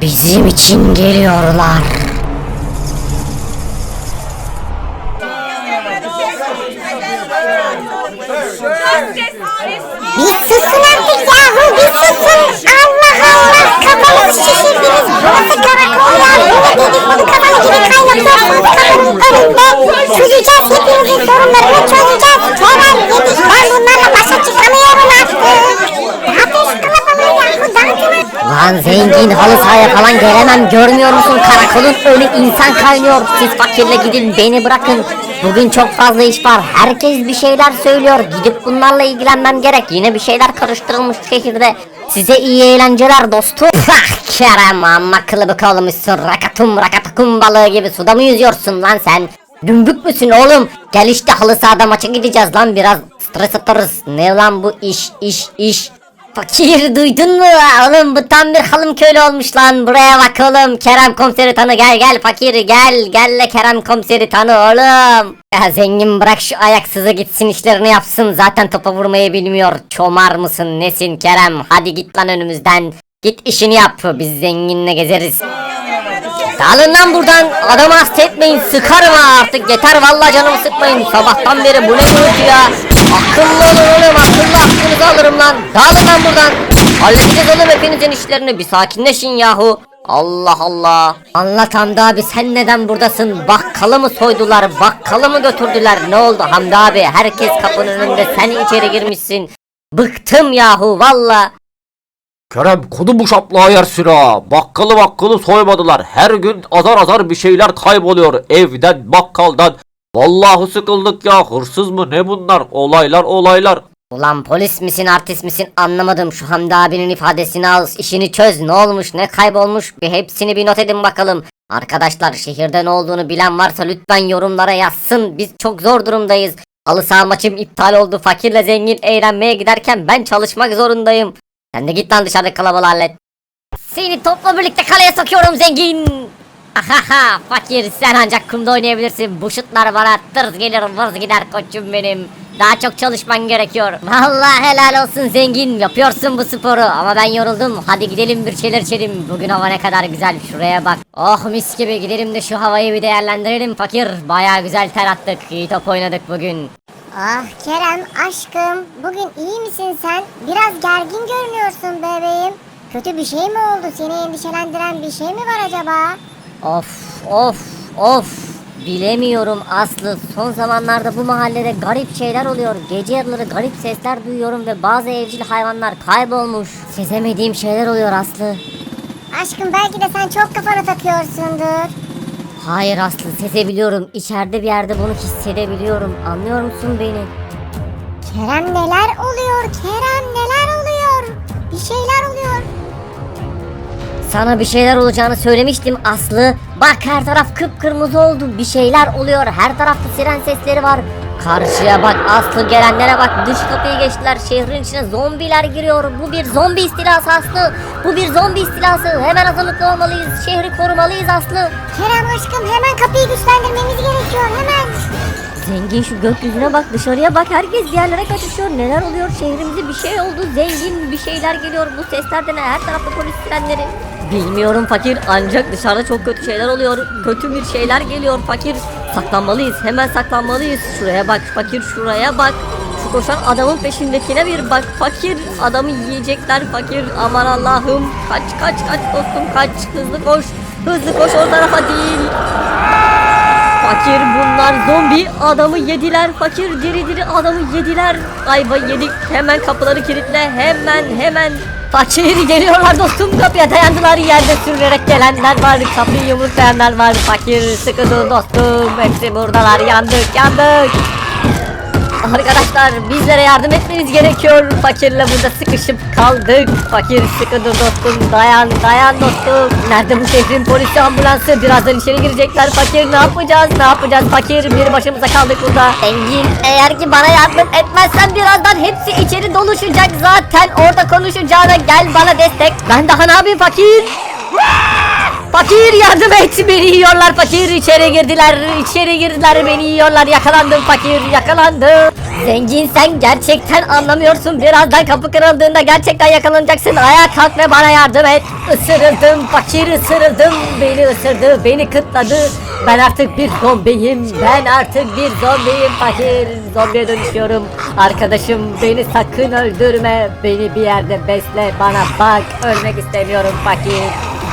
Bizim için geliyorlar. Bir susun artık yahu bir susun. Allah Allah kafanızı şişirdiniz. Burası karakol ya. Bunu dedik bunu kafanı gibi kaynatıyorsunuz kapının önünde. Çözeceğiz hepinizin sorunlarını çözeceğiz. Kerem yedik ben bunlarla başa çıkamıyorum artık. Yahu dağıtın. Lan zengin halı sahaya falan gelemem görmüyor musun? Karakolun önü insan kaynıyor. Siz fakirle gidin beni bırakın. Bugün çok fazla iş var. Herkes bir şeyler söylüyor. Gidip bunlarla ilgilenmem gerek. Yine bir şeyler karıştırılmış şehirde. Size iyi eğlenceler dostum Pah Kerem amma kılıbık olmuşsun. Rakatum rakatakum balığı gibi suda mı yüzüyorsun lan sen? Dümbük müsün oğlum? Gel işte halı sahada maça gideceğiz lan. Biraz stres atarız. Ne lan bu iş iş iş Fakir duydun mu? Oğlum bu tam bir halım köylü olmuş lan. Buraya bak oğlum. Kerem komiseri tanı gel gel fakir gel. Gel le Kerem komiseri tanı oğlum. Ya zengin bırak şu ayaksızı gitsin işlerini yapsın. Zaten topa vurmayı bilmiyor. Çomar mısın nesin Kerem? Hadi git lan önümüzden. Git işini yap. Biz zenginle gezeriz. Dağılın lan buradan. Adamı hasta etmeyin. Sıkarım artık. Yeter vallahi canımı sıkmayın. Sabahtan beri bu ne gürültü ya. Akıllı olun oğlum. Akıllı aklınızı alırım lan. Dağılın lan buradan. Halledeceğiz oğlum hepinizin işlerini. Bir sakinleşin yahu. Allah Allah. Anlat Hamdi abi sen neden buradasın? Bakkalı mı soydular? Bakkalı mı götürdüler? Ne oldu Hamdi abi? Herkes kapının önünde sen içeri girmişsin. Bıktım yahu valla. Kerem kodu bu şaplığa yersin ha. Bakkalı bakkalı soymadılar. Her gün azar azar bir şeyler kayboluyor. Evden bakkaldan. Vallahi sıkıldık ya. Hırsız mı ne bunlar? Olaylar olaylar. Ulan polis misin artist misin anlamadım şu Hamdi abinin ifadesini al işini çöz ne olmuş ne kaybolmuş bir hepsini bir not edin bakalım. Arkadaşlar şehirde ne olduğunu bilen varsa lütfen yorumlara yazsın biz çok zor durumdayız. Halı saha maçım iptal oldu fakirle zengin eğlenmeye giderken ben çalışmak zorundayım. Sen de git lan dışarıda kalabalığı hallet. Seni topla birlikte kaleye sokuyorum zengin. Ahaha fakir sen ancak kumda oynayabilirsin. Bu şutlar bana tırz gelir vırz gider koçum benim. Daha çok çalışman gerekiyor. Vallahi helal olsun zengin. Yapıyorsun bu sporu ama ben yoruldum. Hadi gidelim bir şeyler içelim. Bugün hava ne kadar güzel. Şuraya bak. Oh mis gibi gidelim de şu havayı bir değerlendirelim fakir. Baya güzel ter attık. İyi top oynadık bugün. Ah Kerem aşkım bugün iyi misin sen? Biraz gergin görünüyorsun bebeğim. Kötü bir şey mi oldu? Seni endişelendiren bir şey mi var acaba? Of of of. Bilemiyorum Aslı. Son zamanlarda bu mahallede garip şeyler oluyor. Gece yarıları garip sesler duyuyorum ve bazı evcil hayvanlar kaybolmuş. Sezemediğim şeyler oluyor Aslı. Aşkım belki de sen çok kafana takıyorsundur. Hayır Aslı sezebiliyorum. İçeride bir yerde bunu hissedebiliyorum. Anlıyor musun beni? Kerem neler oluyor? Kerem neler oluyor? Bir şeyler oluyor. Sana bir şeyler olacağını söylemiştim Aslı. Bak her taraf kıpkırmızı oldu. Bir şeyler oluyor. Her tarafta siren sesleri var. Karşıya bak Aslı gelenlere bak. Dış kapıyı geçtiler. Şehrin içine zombiler giriyor. Bu bir zombi istilası Aslı. Bu bir zombi istilası. Hemen hazırlıklı olmalıyız. Şehri korumalıyız Aslı. Kerem aşkım hemen kapıyı güçlendirmemiz gerekiyor hemen. Zengin şu gökyüzüne bak dışarıya bak herkes bir yerlere kaçışıyor neler oluyor şehrimize bir şey oldu zengin bir şeyler geliyor bu sesler de ne her tarafta polis sirenleri Bilmiyorum fakir ancak dışarıda çok kötü şeyler oluyor. Kötü bir şeyler geliyor fakir. Saklanmalıyız hemen saklanmalıyız. Şuraya bak fakir şuraya bak. Şu koşan adamın peşindekine bir bak fakir. Adamı yiyecekler fakir. Aman Allah'ım. Kaç kaç kaç dostum kaç. Hızlı koş hızlı koş o tarafa değil. Fakir bunlar zombi. Adamı yediler fakir. Diri diri adamı yediler. Ayva yedik. Hemen kapıları kilitle. Hemen hemen Fakir geliyorlar dostum kapıya dayandılar yerde sürünerek gelenler var kapıyı yumruklayanlar var fakir sıkı dur dostum hepsi buradalar yandık yandık Arkadaşlar bizlere yardım etmeniz gerekiyor. Fakirle burada sıkışıp kaldık. Fakir sıkı dur dostum. Dayan dayan dostum. Nerede bu şehrin polisi ambulansı? Birazdan içeri girecekler. Fakir ne yapacağız? Ne yapacağız? Fakir bir başımıza kaldık burada. Zengin eğer ki bana yardım etmezsen birazdan doluşacak zaten. Orada konuşacağına gel bana destek. Ben daha ne yapayım fakir? Fakir yardım et beni yiyorlar fakir içeri girdiler içeri girdiler beni yiyorlar yakalandım fakir yakalandım Zengin sen gerçekten anlamıyorsun birazdan kapı kırıldığında gerçekten yakalanacaksın ayağa kalk ve bana yardım et Isırıldım fakir ısırıldım beni ısırdı beni kıtladı ben artık bir zombiyim. Ben artık bir zombiyim fakir. Zombiye dönüşüyorum. Arkadaşım beni sakın öldürme. Beni bir yerde besle. Bana bak. Ölmek istemiyorum fakir.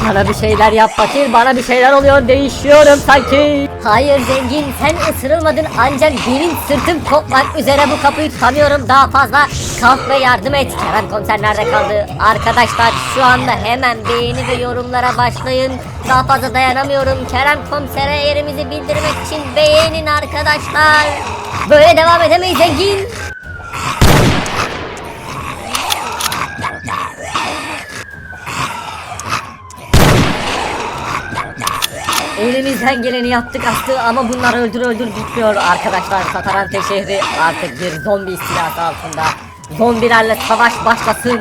Bana bir şeyler yap fakir. Bana bir şeyler oluyor. Değişiyorum sanki. Hayır zengin. Sen ısırılmadın. Ancak benim sırtım kopmak üzere. Bu kapıyı tutamıyorum. Daha fazla Kalk ve yardım et. Kerem komiser nerede kaldı? Arkadaşlar şu anda hemen beğeni ve yorumlara başlayın. Daha fazla dayanamıyorum. Kerem komisere yerimizi bildirmek için beğenin arkadaşlar. Böyle devam edemeyiz zengin. Elimizden geleni yaptık Aslı ama bunlar öldür öldür bitmiyor. Arkadaşlar. Satarante şehri artık bir zombi istilası altında. Zombilerle savaş başlasın.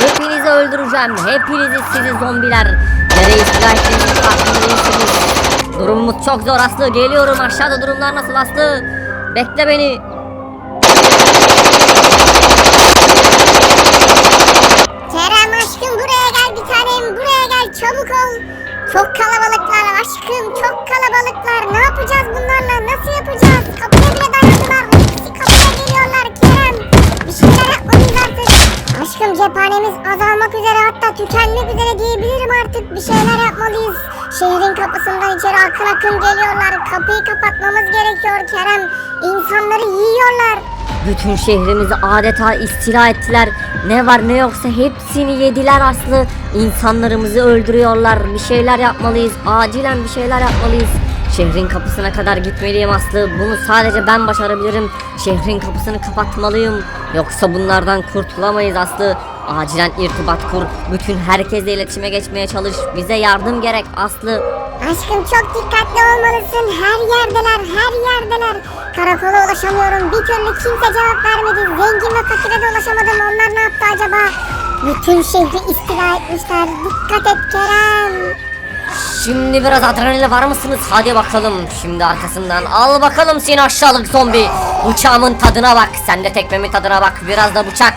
Hepinizi öldüreceğim. Hepinizi sizi zombiler. Nereye istila. Durumumuz çok zor Aslı. Geliyorum aşağıda durumlar nasıl Aslı? Bekle beni. Çok kalabalıklar. Ne yapacağız bunlarla nasıl yapacağız? Kapıya bile dayandılar. Hepsi kapıya geliyorlar Kerem. Bir şeyler yapmalıyız artık. Aşkım cephanemiz azalmak üzere hatta tükenmek üzere diyebilirim artık. Bir şeyler yapmalıyız. Şehrin kapısından içeri akın akın geliyorlar. Kapıyı kapatmamız gerekiyor Kerem. İnsanları yiyorlar. Bütün şehrimizi adeta istila ettiler. Ne var ne yoksa hepsini yediler Aslı. İnsanlarımızı öldürüyorlar. Bir şeyler yapmalıyız. Acilen bir şeyler yapmalıyız. Şehrin kapısına kadar gitmeliyim Aslı. Bunu sadece ben başarabilirim. Şehrin kapısını kapatmalıyım. Yoksa bunlardan kurtulamayız Aslı. Acilen irtibat kur. Bütün herkesle iletişime geçmeye çalış. Bize yardım gerek Aslı. Aşkım çok dikkatli olmalısın. Her yerdeler, her yerdeler. Karakola ulaşamıyorum. Bir türlü kimse cevap vermedi. Zengin ve fakire de ulaşamadım. Onlar ne yaptı acaba? Bütün şehri istila etmişler. Dikkat et Kerem. Şimdi biraz adrenalin var mısınız? Hadi bakalım. Şimdi arkasından al bakalım seni aşağılık zombi. Bıçağımın tadına bak. Sen de tekmemin tadına bak. Biraz da bıçak.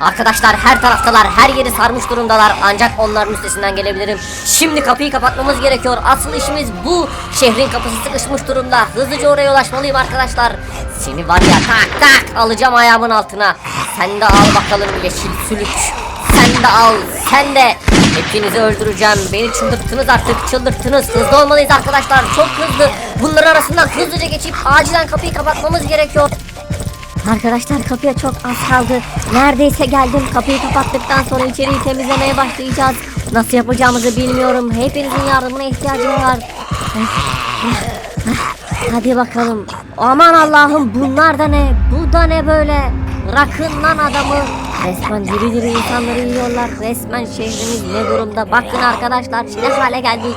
Arkadaşlar her taraftalar. Her yeri sarmış durumdalar. Ancak onların üstesinden gelebilirim. Şimdi kapıyı kapatmamız gerekiyor. Asıl işimiz bu. Şehrin kapısı sıkışmış durumda. Hızlıca oraya ulaşmalıyım arkadaşlar. Seni var ya tak tak alacağım ayağımın altına. Sen de al bakalım yeşil sülük. Sen de al, sen de. Hepinizi öldüreceğim. Beni çıldırttınız artık, çıldırttınız. Hızlı olmalıyız arkadaşlar, çok hızlı. Bunların arasından hızlıca geçip acilen kapıyı kapatmamız gerekiyor. Arkadaşlar kapıya çok az kaldı. Neredeyse geldim. Kapıyı kapattıktan sonra içeriği temizlemeye başlayacağız. Nasıl yapacağımızı bilmiyorum. Hepinizin yardımına ihtiyacım var. Hadi bakalım. Aman Allah'ım bunlar da ne? Bu da ne böyle? Bırakın lan adamı. Resmen diri diri insanları yiyorlar. Resmen şehrimiz ne durumda? Bakın arkadaşlar ne hale geldik.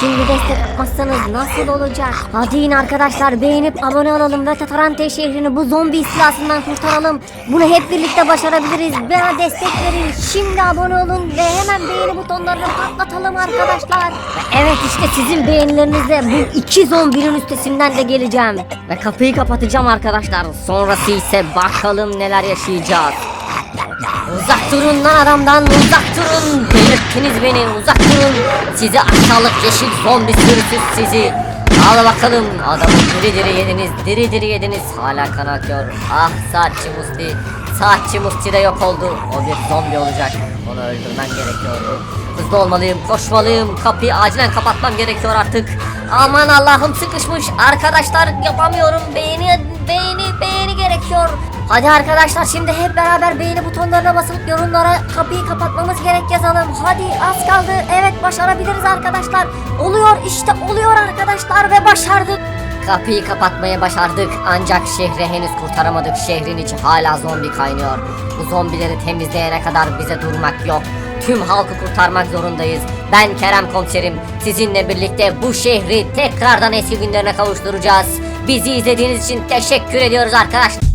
Şimdi destek atmazsanız nasıl olacak? Hadi yine arkadaşlar beğenip abone olalım ve Tatarante şehrini bu zombi istilasından kurtaralım. Bunu hep birlikte başarabiliriz. Bana destek verin. Şimdi abone olun ve hemen beğeni butonlarını patlatalım arkadaşlar. Ve evet işte sizin beğenilerinizle bu iki zombinin üstesinden de geleceğim. Ve kapıyı kapatacağım arkadaşlar. Sonrası ise bakalım neler yaşayacağız. Uzak durun lan adamdan uzak durun. Delirttiniz beni uzak durun. Sizi aşağılık yeşil zombi sürüsü sizi. Al bakalım adamı diri diri yediniz diri diri yediniz. Hala kan akıyor. Ah saatçi Musti. Saatçi Musti de yok oldu. O bir zombi olacak. Onu öldürmem gerekiyordu. Hızlı olmalıyım koşmalıyım. Kapıyı acilen kapatmam gerekiyor artık. Aman Allah'ım sıkışmış. Arkadaşlar yapamıyorum. Beğeni beğeni beğeni gerekiyor Hadi arkadaşlar şimdi hep beraber beğeni butonlarına basıp yorumlara kapıyı kapatmamız gerek yazalım. Hadi az kaldı. Evet başarabiliriz arkadaşlar. Oluyor işte oluyor arkadaşlar ve başardık. Kapıyı kapatmayı başardık ancak şehri henüz kurtaramadık. Şehrin içi hala zombi kaynıyor. Bu zombileri temizleyene kadar bize durmak yok. tüm halkı kurtarmak zorundayız. Ben Kerem Komiserim. Sizinle birlikte bu şehri tekrardan eski günlerine kavuşturacağız. Bizi izlediğiniz için teşekkür ediyoruz arkadaşlar.